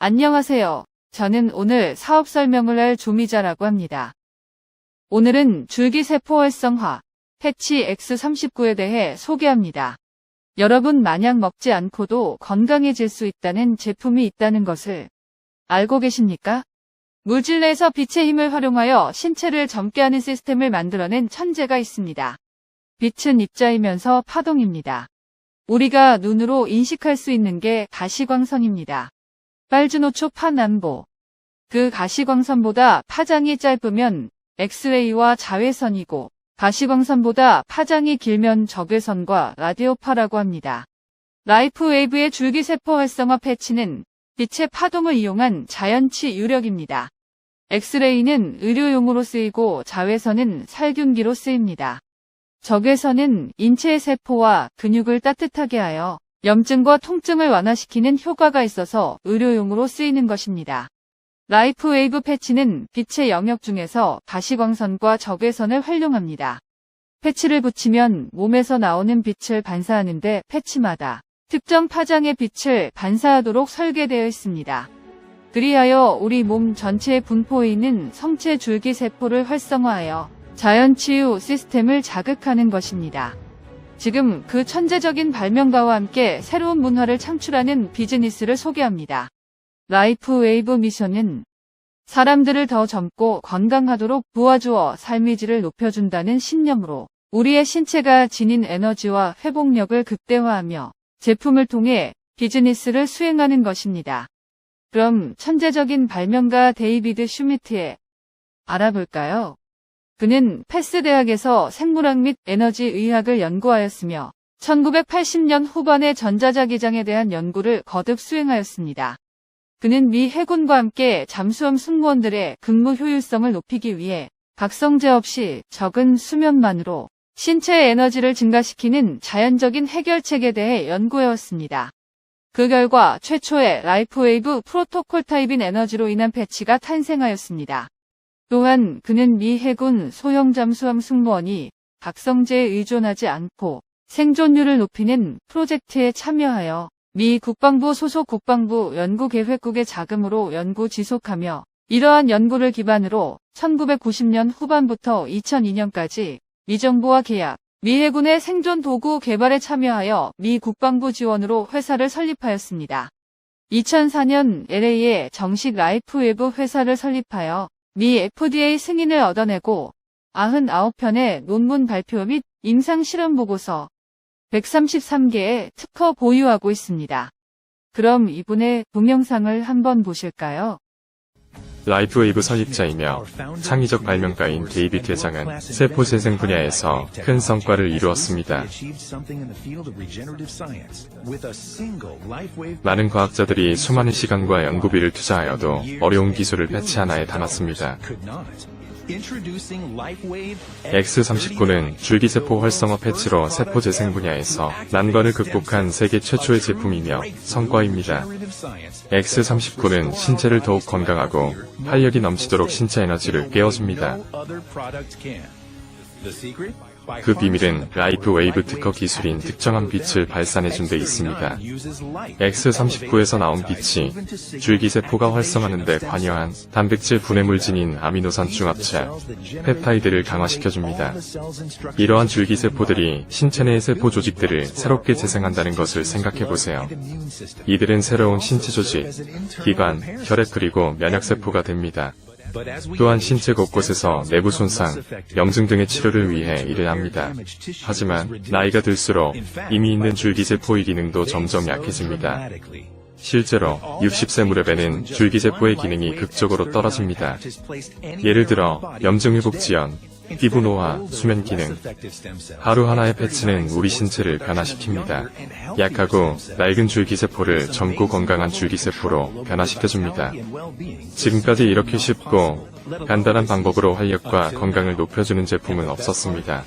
안녕하세요. 저는 오늘 사업 설명을 할 조미자라고 합니다. 오늘은 줄기세포 활성화 패치 X39에 대해 소개합니다. 여러분 마냥 먹지 않고도 건강해질 수 있다는 제품이 있다는 것을 알고 계십니까? 물질 내에서 빛의 힘을 활용하여 신체를 젊게 하는 시스템을 만들어낸 천재가 있습니다. 빛은 입자이면서 파동입니다. 우리가 눈으로 인식할 수 있는 게 가시광선입니다. 빨주노초 파남보. 그 가시광선보다 파장이 짧으면 엑스레이와 자외선이고 가시광선보다 파장이 길면 적외선과 라디오파라고 합니다. 라이프 웨이브의 줄기세포 활성화 패치는 빛의 파동을 이용한 자연치 유력입니다. 엑스레이는 의료용으로 쓰이고 자외선은 살균기로 쓰입니다. 적외선은 인체의 세포와 근육을 따뜻하게 하여 염증과 통증을 완화시키는 효과가 있어서 의료용으로 쓰이는 것입니다. 라이프 웨이브 패치는 빛의 영역 중에서 가시광선과 적외선을 활용합니다. 패치를 붙이면 몸에서 나오는 빛을 반사하는데 패치마다 특정 파장의 빛을 반사하도록 설계되어 있습니다. 그리하여 우리 몸 전체에 분포해 있는 성체 줄기 세포를 활성화하여 자연치유 시스템을 자극하는 것입니다. 지금 그 천재적인 발명가와 함께 새로운 문화를 창출하는 비즈니스를 소개합니다. 라이프 웨이브 미션은 사람들을 더 젊고 건강하도록 도와주어 삶의 질을 높여준다는 신념으로 우리의 신체가 지닌 에너지와 회복력을 극대화하며 제품을 통해 비즈니스를 수행하는 것입니다. 그럼 천재적인 발명가 데이비드 슈미트에 알아볼까요? 그는 패스 대학에서 생물학 및 에너지 의학을 연구하였으며 1980년 후반에 전자자기장에 대한 연구를 거듭 수행하였습니다. 그는 미 해군과 함께 잠수함 승무원들의 근무 효율성을 높이기 위해 각성제 없이 적은 수면만으로 신체의 에너지를 증가시키는 자연적인 해결책에 대해 연구해왔습니다. 그 결과 최초의 라이프웨이브 프로토콜 타입인 에너지로 인한 패치가 탄생하였습니다. 또한 그는 미 해군 소형 잠수함 승무원이 각성제에 의존하지 않고 생존율을 높이는 프로젝트에 참여하여 미 국방부 소속 국방부 연구계획국의 자금으로 연구 지속하며 이러한 연구를 기반으로 1990년 후반부터 2002년까지 미 정부와 계약, 미 해군의 생존 도구 개발에 참여하여 미 국방부 지원으로 회사를 설립하였습니다. 2004년 LA에 정식 라이프 웨브 회사를 설립하여 미 FDA 승인을 얻어내고 99편의 논문 발표 및 임상 실험 보고서 133개의 특허 보유하고 있습니다. 그럼 이분의 동영상을 한번 보실까요? 라이프웨이브 설립자이며 창의적 발명가인 데이빗 회장은 세포 재생 분야에서 큰 성과를 이루었습니다. 많은 과학자들이 수많은 시간과 연구비를 투자하여도 어려운 기술을 패치 하나에 담았습니다. X39는 줄기세포 활성화 패치로 세포 재생 분야에서 난관을 극복한 세계 최초의 제품이며 성과입니다. X39는 신체를 더욱 건강하고 활력이 넘치도록 신체 에너지를 깨워줍니다. 그 비밀은 라이프 웨이브 특허 기술인 특정한 빛을 발산해준 데 있습니다. X39에서 나온 빛이 줄기세포가 활성하는 데 관여한 단백질 분해물질인 아미노산 중합체, 펩타이드를 강화시켜줍니다. 이러한 줄기세포들이 신체 내의 세포 조직들을 새롭게 재생한다는 것을 생각해보세요. 이들은 새로운 신체 조직, 기관, 혈액 그리고 면역세포가 됩니다. 또한 신체 곳곳에서 내부 손상, 염증 등의 치료를 위해 일을 합니다. 하지만 나이가 들수록 이미 있는 줄기세포의 기능도 점점 약해집니다. 실제로 60세 무렵에는 줄기세포의 기능이 극적으로 떨어집니다. 예를 들어 염증 회복 지연, 피부 노화, 수면 기능. 하루 하나의 패치는 우리 신체를 변화시킵니다. 약하고 낡은 줄기세포를 젊고 건강한 줄기세포로 변화시켜줍니다. 지금까지 이렇게 쉽고 간단한 방법으로 활력과 건강을 높여주는 제품은 없었습니다.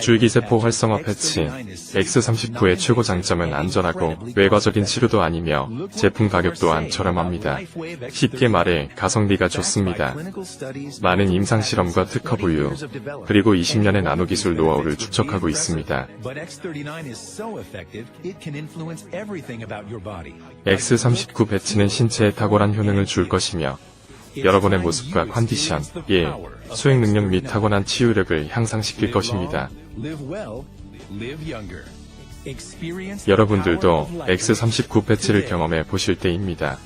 줄기세포 활성화 패치 X39의 최고 장점은 안전하고 외과적인 치료도 아니며 제품 가격 또한 저렴합니다. 쉽게 말해 가성비가 좋습니다. 많은 임상 실험과 특허 보유, 그리고 20년의 나노 기술 노하우를 축적하고 있습니다. But X39 is so effective, it can influence everything about your body. X39 배치는 신체에 탁월한 효능을 줄 것이며 여러분의 모습과 컨디션, 예, 수행 능력 및 타고난 치유력을 향상시킬 것입니다. 여러분들도 power of life X39 배치를 today. 경험해 보실 때입니다.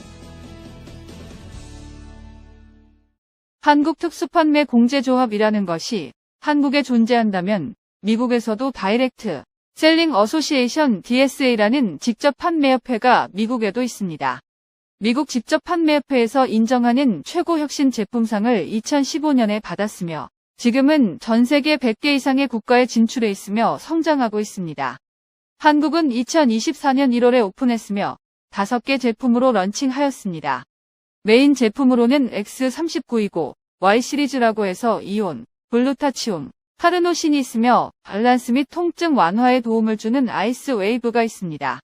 한국 특수판매 공제조합이라는 것이 한국에 존재한다면 미국에서도 다이렉트 셀링 어소시에이션 DSA라는 직접 판매협회가 미국에도 있습니다. 미국 직접 판매협회에서 인정하는 최고 혁신 제품상을 2015년에 받았으며 지금은 전 세계 100개 이상의 국가에 진출해 있으며 성장하고 있습니다. 한국은 2024년 1월에 오픈했으며 5개 제품으로 런칭하였습니다. 메인 제품으로는 X39이고 Y 시리즈라고 해서 이온, 블루타치움, 카르노신이 있으며 밸런스 및 통증 완화에 도움을 주는 아이스 웨이브가 있습니다.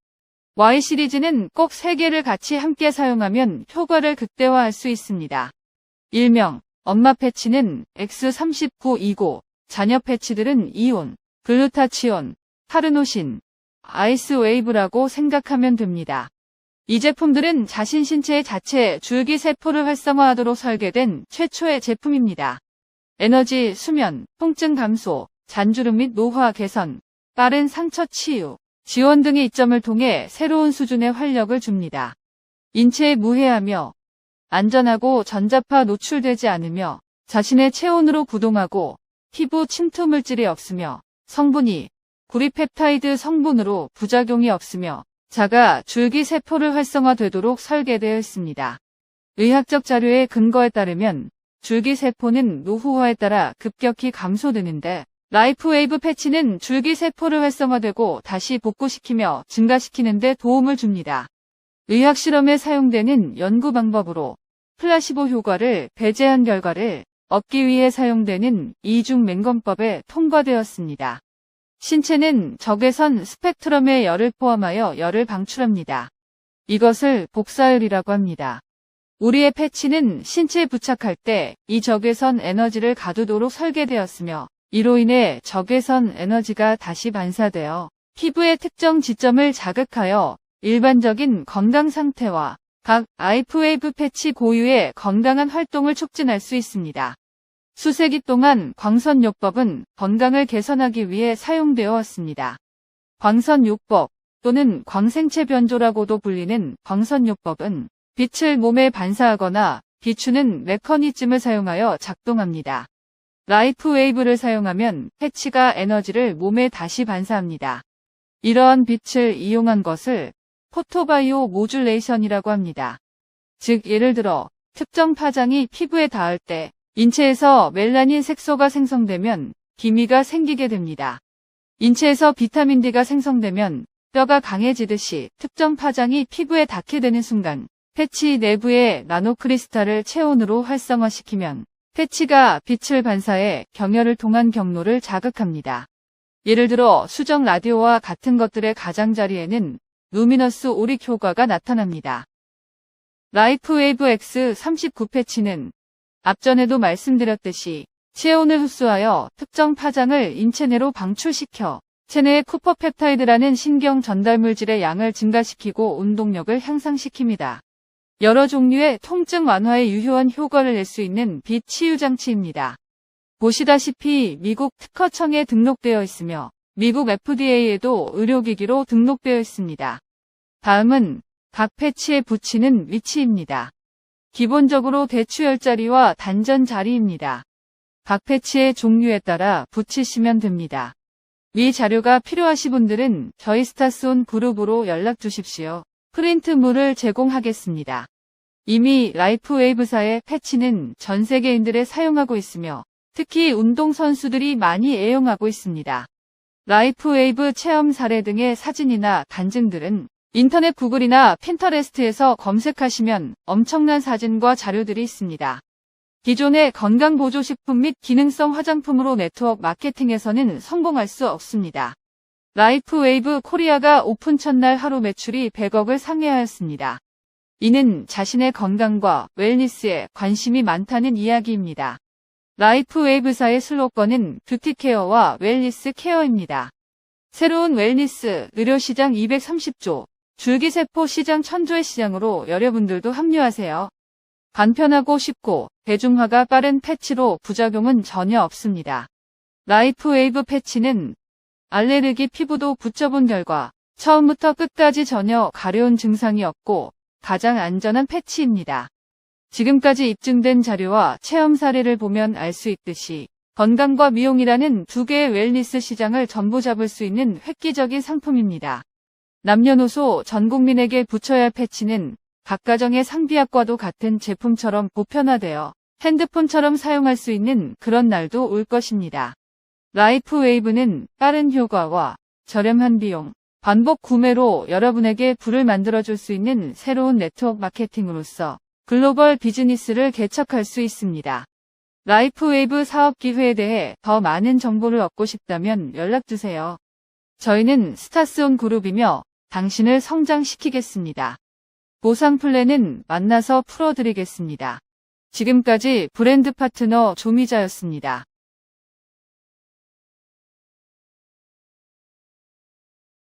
Y 시리즈는 꼭 3개를 같이 함께 사용하면 효과를 극대화할 수 있습니다. 일명 엄마 패치는 X39이고 자녀 패치들은 이온, 글루타치온, 카르노신, 아이스 웨이브라고 생각하면 됩니다. 이 제품들은 자신 신체 자체 줄기 세포를 활성화하도록 설계된 최초의 제품입니다. 에너지, 수면, 통증 감소, 잔주름 및 노화 개선, 빠른 상처 치유, 지원 등의 이점을 통해 새로운 수준의 활력을 줍니다. 인체에 무해하며 안전하고 전자파 노출되지 않으며 자신의 체온으로 구동하고 피부 침투 물질이 없으며 성분이 구리펩타이드 성분으로 부작용이 없으며 자가 줄기 세포를 활성화되도록 설계되어 있습니다. 의학적 자료의 근거에 따르면 줄기 세포는 노후화에 따라 급격히 감소되는데 라이프웨이브 패치는 줄기 세포를 활성화되고 다시 복구시키며 증가시키는 데 도움을 줍니다. 의학 실험에 사용되는 연구 방법으로 플라시보 효과를 배제한 결과를 얻기 위해 사용되는 이중 맹검법에 통과되었습니다. 신체는 적외선 스펙트럼의 열을 포함하여 열을 방출합니다. 이것을 복사열이라고 합니다. 우리의 패치는 신체에 부착할 때 이 적외선 에너지를 가두도록 설계되었으며 이로 인해 적외선 에너지가 다시 반사되어 피부의 특정 지점을 자극하여 일반적인 건강 상태와 각 아이프웨이브 패치 고유의 건강한 활동을 촉진할 수 있습니다. 수세기 동안 광선요법은 건강을 개선하기 위해 사용되어 왔습니다. 광선요법 또는 광생체 변조라고도 불리는 광선요법은 빛을 몸에 반사하거나 비추는 메커니즘을 사용하여 작동합니다. 라이프 웨이브를 사용하면 패치가 에너지를 몸에 다시 반사합니다. 이러한 빛을 이용한 것을 포토바이오 모듈레이션이라고 합니다. 즉 예를 들어 특정 파장이 피부에 닿을 때 인체에서 멜라닌 색소가 생성되면 기미가 생기게 됩니다. 인체에서 비타민 D가 생성되면 뼈가 강해지듯이 특정 파장이 피부에 닿게 되는 순간 패치 내부의 나노크리스탈을 체온으로 활성화시키면 패치가 빛을 반사해 경혈을 통한 경로를 자극합니다. 예를 들어 수정 라디오와 같은 것들의 가장자리에는 루미너스 오릭 효과가 나타납니다. 라이프웨이브 X39 패치는 앞전에도 말씀드렸듯이 체온을 흡수하여 특정 파장을 인체 내로 방출시켜 체내의 쿠퍼펩타이드라는 신경 전달 물질의 양을 증가시키고 운동력을 향상시킵니다. 여러 종류의 통증 완화에 유효한 효과를 낼 수 있는 빛 치유 장치입니다. 보시다시피 미국 특허청에 등록되어 있으며 미국 FDA에도 의료기기로 등록되어 있습니다. 다음은 각 패치에 붙이는 위치입니다. 기본적으로 대추열 자리와 단전 자리입니다. 각 패치의 종류에 따라 붙이시면 됩니다. 위 자료가 필요하신 분들은 저희 스타스온 그룹으로 연락 주십시오. 프린트물을 제공하겠습니다. 이미 라이프웨이브사의 패치는 전 세계인들에 사용하고 있으며 특히 운동선수들이 많이 애용하고 있습니다. 라이프웨이브 체험 사례 등의 사진이나 간증들은 인터넷 구글이나 핀터레스트에서 검색하시면 엄청난 사진과 자료들이 있습니다. 기존의 건강보조식품 및 기능성 화장품으로 네트워크 마케팅에서는 성공할 수 없습니다. 라이프 웨이브 코리아가 오픈 첫날 하루 매출이 100억을 상회하였습니다. 이는 자신의 건강과 웰니스에 관심이 많다는 이야기입니다. 라이프 웨이브사의 슬로건은 뷰티케어와 웰니스 케어입니다. 새로운 웰니스 의료시장 230조, 줄기세포 시장 1000조의 시장으로 여러분들도 합류하세요. 간편하고 쉽고 대중화가 빠른 패치로 부작용은 전혀 없습니다. 라이프 웨이브 패치는 알레르기 피부도 붙여본 결과 처음부터 끝까지 전혀 가려운 증상이 없고 가장 안전한 패치입니다. 지금까지 입증된 자료와 체험 사례를 보면 알 수 있듯이 건강과 미용이라는 두 개의 웰니스 시장을 전부 잡을 수 있는 획기적인 상품입니다. 남녀노소 전 국민에게 붙여야 할 패치는 각 가정의 상비약과도 같은 제품처럼 보편화되어 핸드폰처럼 사용할 수 있는 그런 날도 올 것입니다. 라이프 웨이브는 빠른 효과와 저렴한 비용, 반복 구매로 여러분에게 불을 만들어줄 수 있는 새로운 네트워크 마케팅으로서 글로벌 비즈니스를 개척할 수 있습니다. 라이프 웨이브 사업 기회에 대해 더 많은 정보를 얻고 싶다면 연락주세요. 저희는 스타스온 그룹이며 당신을 성장시키겠습니다. 보상 플랜은 만나서 풀어드리겠습니다. 지금까지 브랜드 파트너 조미자였습니다.